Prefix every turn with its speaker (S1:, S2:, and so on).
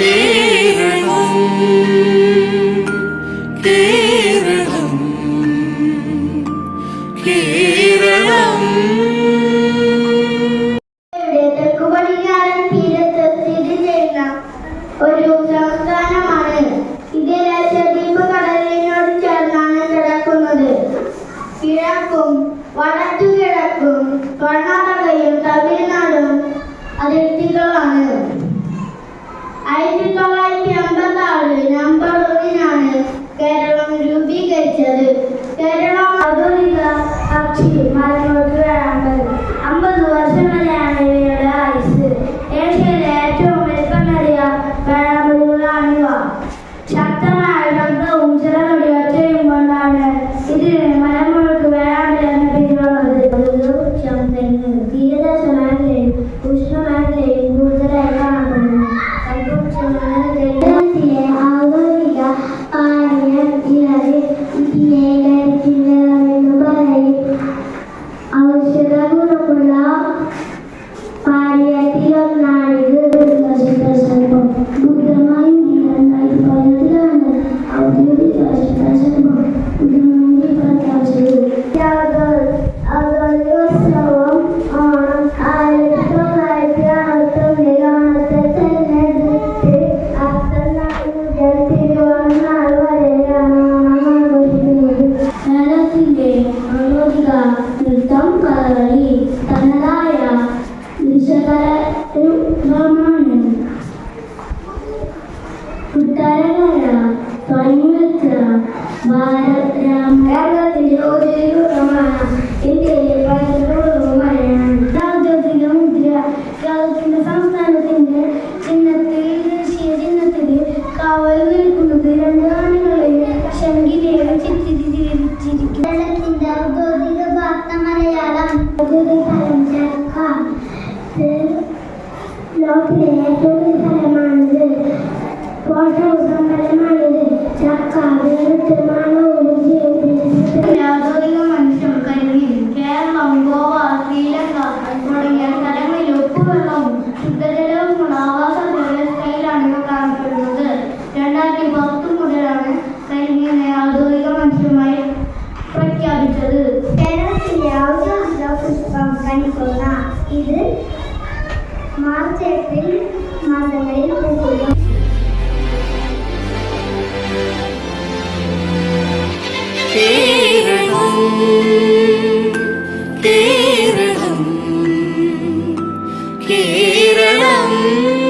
S1: കേരളം കേരളം കേരളം
S2: തെക്കുപടിഞ്ഞാറൻ ஆட்சி
S3: மதம் ஒன்று
S2: ஐம்பது ஐம்பது வருஷம் வரையான ஆயுசு ஏசியில் ഏറ്റവും വലിപ്പമേറിയ
S3: വേളാമ്പലുകളാണിവ
S2: ശക്തമായ ശബ്ദവും ചിറകടി ഒറ്റയും കൊണ്ടാണ് ഇതിന്
S3: മലമുഴക്ക് വേളാമ്പൽ എന്ന പേരുള്ളത് തീരദേശ മേഖലയിൽ ഉഷ്ണ മേഖലയിൽ കൂടുതലായി കാണപ്പെടുന്നു ആധുനിക പാനീയ ഇളവ് ഇതിനെ திறமுள்ள பாடிய திலம் நாடு செல்வம் புத்தமாயும் இரண்டாய் பதினெட்டான ஔദ്യോഗിക செல்வம் புத்தமங்கி பத்தாச்சு தியாகர் அவர்கள் சவம் ஆணம் ஆயிரத்தி தொள்ளாயிரத்தி அறுபத்தி ஏழாம் ஆயிரத்தி அத்தனை ஜனத்திற்கு
S2: అమృతం
S3: కలవరి తనదాయ
S2: నిశకరమాను
S3: ఉత్తరగర పరిమిత్ర భారత రామ తిరుగు రమణ ఇంకే ലോകത്തിലെ ഏറ്റവും ഫലമാണിത് പോഷകം ഫലമാണിത് ചക്ക വേറിട്ട് മണവും
S2: ഔദ്യോഗിക മനുഷ്യർ കരുതി കേരളം ഗോവ ശ്രീലങ്ക തുടങ്ങിയ സ്ഥലങ്ങളിൽ ഉപ്പുവെള്ളവും ശുദ്ധജലവും ആവാസ വ്യവസ്ഥയിലാണ് കാണപ്പെടുന്നത്. രണ്ടായിരത്തി പത്ത് മുതലാണ് കരിമീനെ ഔദ്യോഗിക മനുഷ്യമായി പ്രഖ്യാപിച്ചത്.
S3: കേരളത്തിലെ ഔദ്യോഗിക പുഷ്പം കണിക്കൊന്ന ഇത് மார்ச் ஏப்ரல் மாதங்களில் பூக்களும்